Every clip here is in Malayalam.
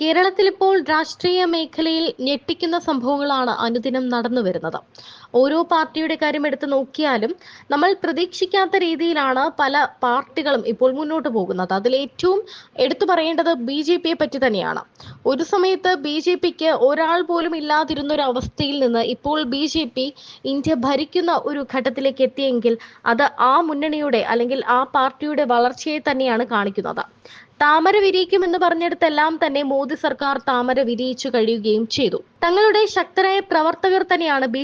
കേരളത്തിൽ ഇപ്പോൾ രാഷ്ട്രീയ മേഖലയിൽ ഞെട്ടിക്കുന്ന സംഭവങ്ങളാണ് അനുദിനം നടന്നു വരുന്നത്. ഓരോ പാർട്ടിയുടെ കാര്യം എടുത്തു നോക്കിയാലും നമ്മൾ പ്രതീക്ഷിക്കാത്ത രീതിയിലാണ് പല പാർട്ടികളും ഇപ്പോൾ മുന്നോട്ട് പോകുന്നത്. അതിൽ ഏറ്റവും എടുത്തു പറയേണ്ടത് ബി ജെ പിയെ പറ്റി തന്നെയാണ്. ഒരു സമയത്ത് ബി ജെ പിക്ക് ഒരാൾ പോലും ഇല്ലാതിരുന്ന ഒരു അവസ്ഥയിൽ നിന്ന് ഇപ്പോൾ ബി ജെ പി ഇന്ത്യ ഭരിക്കുന്ന ഒരു ഘട്ടത്തിലേക്ക് എത്തിയെങ്കിൽ അത് ആ മുന്നണിയുടെ അല്ലെങ്കിൽ ആ പാർട്ടിയുടെ വളർച്ചയെ തന്നെയാണ് കാണിക്കുന്നത്. താമര വിരിയിക്കുമെന്ന് പറഞ്ഞെടുത്തെല്ലാം തന്നെ മോദി സർക്കാർ താമര വിരിയിച്ചു കഴിയുകയും ചെയ്തു. തങ്ങളുടെ ശക്തരായ പ്രവർത്തകർ തന്നെയാണ് ബി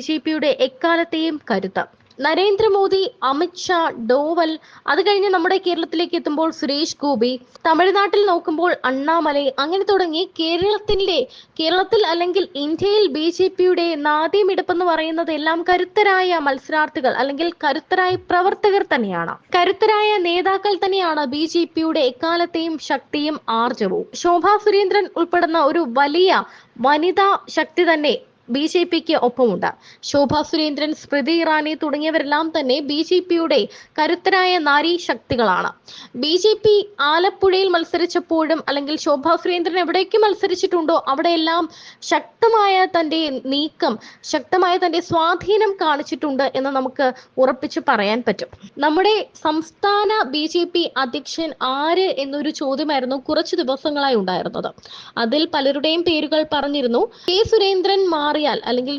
എക്കാലത്തെയും കരുത്ത്. നരേന്ദ്രമോദി അമിത്ഷാ ഡോവൽ. അത് കഴിഞ്ഞ് നമ്മുടെ കേരളത്തിലേക്ക് എത്തുമ്പോൾ സുരേഷ് ഗോപി. തമിഴ്നാട്ടിൽ നോക്കുമ്പോൾ അണ്ണാമലൈ. അങ്ങനെ തുടങ്ങി കേരളത്തിന്റെ കേരളത്തിൽ അല്ലെങ്കിൽ ഇന്ത്യയിൽ ബി ജെ പിയുടെ നാദ്യമെടുപ്പെന്ന് പറയുന്നത് എല്ലാം കരുത്തരായ മത്സരാർത്ഥികൾ അല്ലെങ്കിൽ കരുത്തരായ പ്രവർത്തകർ തന്നെയാണ്. കരുത്തരായ നേതാക്കൾ തന്നെയാണ് ബി ജെ പിയുടെ എക്കാലത്തെയും ശക്തിയും ആർജവും. ശോഭാ സുരേന്ദ്രൻ ഉൾപ്പെടുന്ന ഒരു വലിയ വനിതാ ശക്തി തന്നെ ബി ജെ പിക്ക് ഒപ്പമുണ്ട്. ശോഭാ സുരേന്ദ്രൻ സ്മൃതി ഇറാനി തുടങ്ങിയവരെല്ലാം തന്നെ ബി ജെ പിയുടെ കരുത്തരായ നാരീ ശക്തികളാണ്. ബി ജെ പി ആലപ്പുഴയിൽ മത്സരിച്ചപ്പോഴും അല്ലെങ്കിൽ ശോഭാ സുരേന്ദ്രൻ എവിടേക്ക് മത്സരിച്ചിട്ടുണ്ടോ അവിടെയെല്ലാം ശക്തമായ തന്റെ നീക്കം ശക്തമായ തന്റെ സ്വാധീനം കാണിച്ചിട്ടുണ്ട് എന്ന് നമുക്ക് ഉറപ്പിച്ചു പറയാൻ പറ്റും. നമ്മുടെ സംസ്ഥാന ബി ജെ പി അധ്യക്ഷൻ ആര് എന്നൊരു ചോദ്യമായിരുന്നു കുറച്ച് ദിവസങ്ങളായി ഉണ്ടായിരുന്നത്. അതിൽ പലരുടെയും പേരുകൾ പറഞ്ഞിരുന്നു. കെ സുരേന്ദ്രൻ മാറിയാൽ അല്ലെങ്കിൽ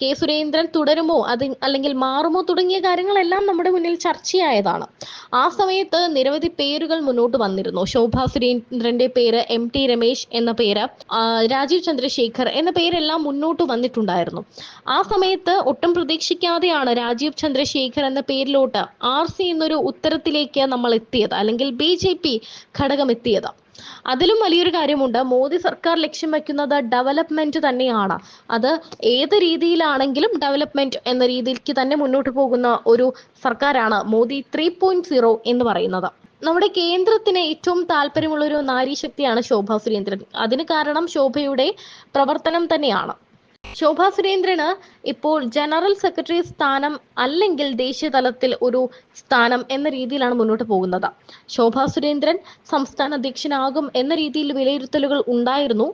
കെ സുരേന്ദ്രൻ തുടരുമോ? അത് അല്ലെങ്കിൽ മാറുമോ? തുടങ്ങിയ കാര്യങ്ങളെല്ലാം നമ്മുടെ മുന്നിൽ ചർച്ചയായതാണ്. ആ സമയത്ത് നിരവധി പേരുകൾ മുന്നോട്ട് വന്നിരുന്നു. ശോഭ സുരേന്ദ്രന്റെ പേര് എം ടി രമേശ് എന്ന പേര് രാജീവ് ചന്ദ്രശേഖർ എന്ന പേരെല്ലാം മുന്നോട്ട് വന്നിട്ടുണ്ടായിരുന്നു. ആ സമയത്ത് ഒട്ടും പ്രതീക്ഷിക്കാതെയാണ് രാജീവ് ചന്ദ്രശേഖർ എന്ന പേരിലോട്ട് ആർ സി എന്നൊരു ഉത്തരത്തിലേക്ക് നമ്മൾ എത്തിയത് അല്ലെങ്കിൽ ബി ജെ പി ഘടകം എത്തിയത് അതിലും വലിയൊരു കാര്യമുണ്ട്. മോദി സർക്കാർ ലക്ഷ്യം വയ്ക്കുന്നത് ഡെവലപ്മെന്റ് തന്നെയാണ്. അത് ഏത് രീതിയിലാണെങ്കിലും ഡെവലപ്മെന്റ് എന്ന രീതിക്ക് തന്നെ മുന്നോട്ട് പോകുന്ന ഒരു സർക്കാരാണ് മോദി ത്രീ എന്ന് പറയുന്നത്. നമ്മുടെ കേന്ദ്രത്തിന് ഏറ്റവും താല്പര്യമുള്ള ഒരു നാരീശക്തിയാണ് ശോഭാ സുരേന്ദ്രൻ. അതിന് കാരണം ശോഭയുടെ പ്രവർത്തനം തന്നെയാണ്. ശോഭാ സുരേന്ദ്രന് ഇപ്പോൾ ജനറൽ സെക്രട്ടറി സ്ഥാനം അല്ലെങ്കിൽ ദേശീയ തലത്തിൽ ഒരു സ്ഥാനം എന്ന രീതിയിലാണ് മുന്നോട്ട് പോകുന്നത്. ശോഭ സുരേന്ദ്രൻ സംസ്ഥാന അധ്യക്ഷനാകും എന്ന രീതിയിൽ വിലയിരുത്തലുകൾ ഉണ്ടായിരുന്നു.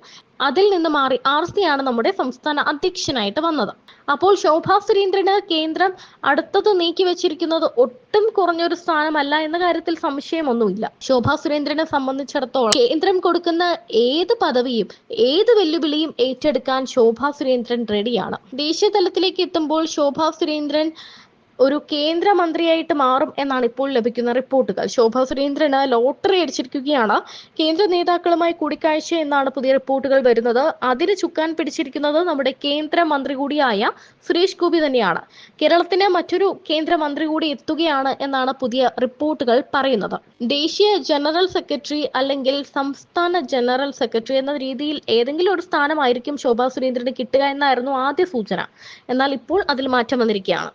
അതിൽ നിന്ന് മാറി ആർ ആണ് നമ്മുടെ സംസ്ഥാന അധ്യക്ഷനായിട്ട് വന്നത്. അപ്പോൾ ശോഭാ സുരേന്ദ്രന് കേന്ദ്രം അടുത്തത് നീക്കി വെച്ചിരിക്കുന്നത് ഒട്ടും കുറഞ്ഞൊരു സ്ഥാനമല്ല എന്ന കാര്യത്തിൽ സംശയമൊന്നുമില്ല. ശോഭാ സുരേന്ദ്രനെ സംബന്ധിച്ചിടത്തോളം കേന്ദ്രം കൊടുക്കുന്ന ഏത് പദവിയും ഏത് വെല്ലുവിളിയും ഏറ്റെടുക്കാൻ ശോഭാ സുരേന്ദ്രൻ റെഡിയാണ് ദേശീയ തലത്തിലേക്ക് എത്തുമ്പോൾ ശോഭാ സുരേന്ദ്രൻ ഒരു കേന്ദ്രമന്ത്രിയായിട്ട് മാറും എന്നാണ് ഇപ്പോൾ ലഭിക്കുന്ന റിപ്പോർട്ടുകൾ. ശോഭ സുരേന്ദ്രന് ലോട്ടറി അടിച്ചിരിക്കുകയാണ്. കേന്ദ്ര നേതാക്കളുമായി കൂടിക്കാഴ്ച എന്നാണ് പുതിയ റിപ്പോർട്ടുകൾ വരുന്നത്. അതിന് ചുക്കാൻ പിടിച്ചിരിക്കുന്നത് നമ്മുടെ കേന്ദ്രമന്ത്രി കൂടിയായ സുരേഷ് ഗോപി തന്നെയാണ്. കേരളത്തിന് മറ്റൊരു കേന്ദ്രമന്ത്രി കൂടി എത്തുകയാണ് എന്നാണ് പുതിയ റിപ്പോർട്ടുകൾ പറയുന്നത്. ദേശീയ ജനറൽ സെക്രട്ടറി അല്ലെങ്കിൽ സംസ്ഥാന ജനറൽ സെക്രട്ടറി എന്ന രീതിയിൽ ഏതെങ്കിലും ഒരു സ്ഥാനമായിരിക്കും ശോഭാ സുരേന്ദ്രന് കിട്ടുക എന്നായിരുന്നു ആദ്യ സൂചന. എന്നാൽ ഇപ്പോൾ അതിൽ മാറ്റം വന്നിരിക്കുകയാണ്.